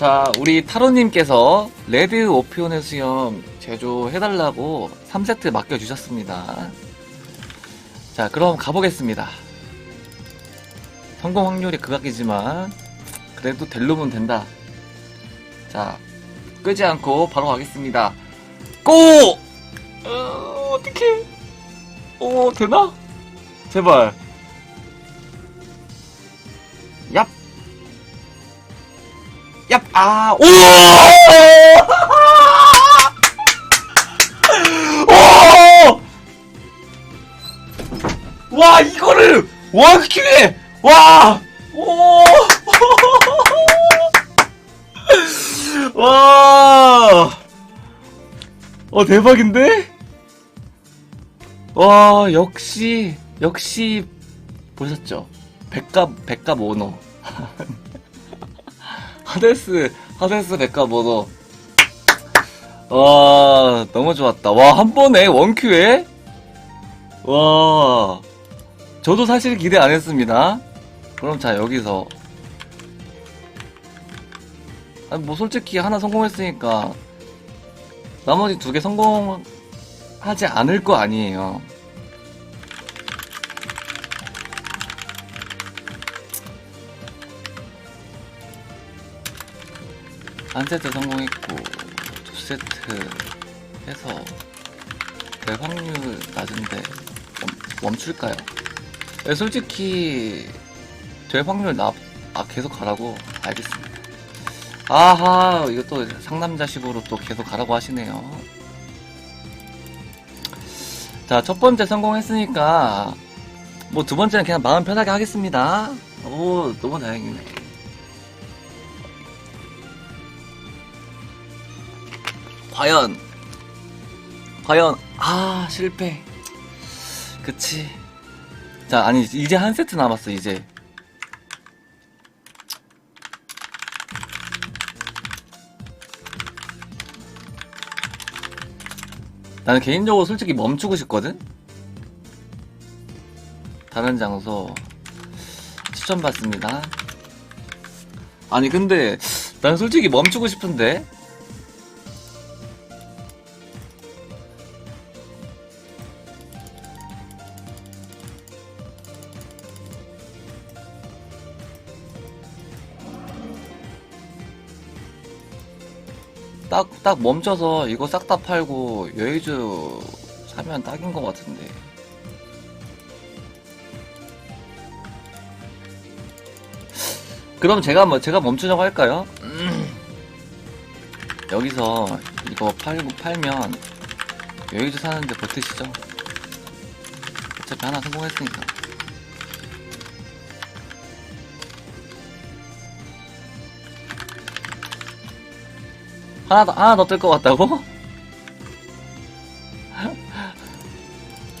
자, 우리 타로님께서 레드 오피온의 수염 제조해달라고 3세트 맡겨주셨습니다. 자, 그럼 가보겠습니다. 성공 확률이 극악이지만, 그래도 될 놈은 된다. 자, 끄지 않고 바로 가겠습니다. 고! 어, 어떡해. 어, 되나? 제발. 얍! 아, 오! 오! 와, 이거를! 와, 기회! 와! 오! 와! 어, 대박인데? 와, 역시, 역시, 보셨죠? 백갑, 백갑 오너. 하데스, 하데스 오너. 와, 너무 좋았다. 와, 한 번에 원큐에? 와, 저도 사실 기대 안 했습니다. 그럼 자, 여기서. 아니, 뭐, 솔직히 하나 성공했으니까, 나머지 두 개 성공하지 않을 거 아니에요. 한 세트 성공했고 두 세트 해서 될 확률 낮은데 멈, 멈출까요? 네, 솔직히 될 확률 나, 아 계속 가라고 알겠습니다. 아하 이것도 상남자식으로 또 계속 가라고 하시네요. 자 첫 번째 성공했으니까 뭐 두 번째는 그냥 마음 편하게 하겠습니다. 오 너무 다행이네. 과연 과연 아 실패. 그치. 자 아니 이제 한 세트 남았어 이제. 나는 개인적으로 솔직히 멈추고 싶거든? 다른 장소 추천받습니다. 아니 근데 난 솔직히 멈추고 싶은데 딱, 딱 멈춰서 이거 싹 다 팔고 여의주 사면 딱인 것 같은데. 그럼 제가 뭐, 제가 멈추자고 할까요? 음. 여기서 이거 팔고 팔면 여의주 사는데 버티시죠? 어차피 하나 성공했으니까. 하나 더, 하나 더 뜰 것 같다고?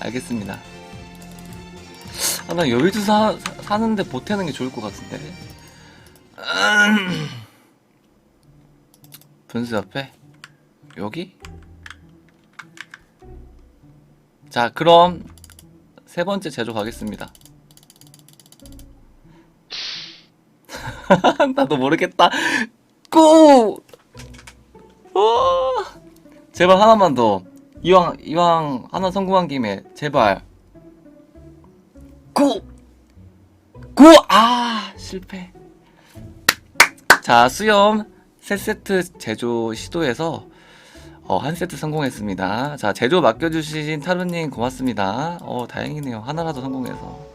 알겠습니다. 아, 나 여의도 사, 사, 사 는데 보태는 게 좋을 것 같은데. 음. 분수 옆에? 여기? 자, 그럼, 세 번째 제조 가겠습니다. 나도 모르겠다. 고! 어, 제발 하나만 더. 이왕, 이왕 하나 성공한 김에, 제발. 고! 고! 아, 실패. 자, 수염 세 세트 제조 시도해서, 어, 한 세트 성공했습니다. 자, 제조 맡겨주신 타루님 고맙습니다. 어, 다행이네요. 하나라도 성공해서.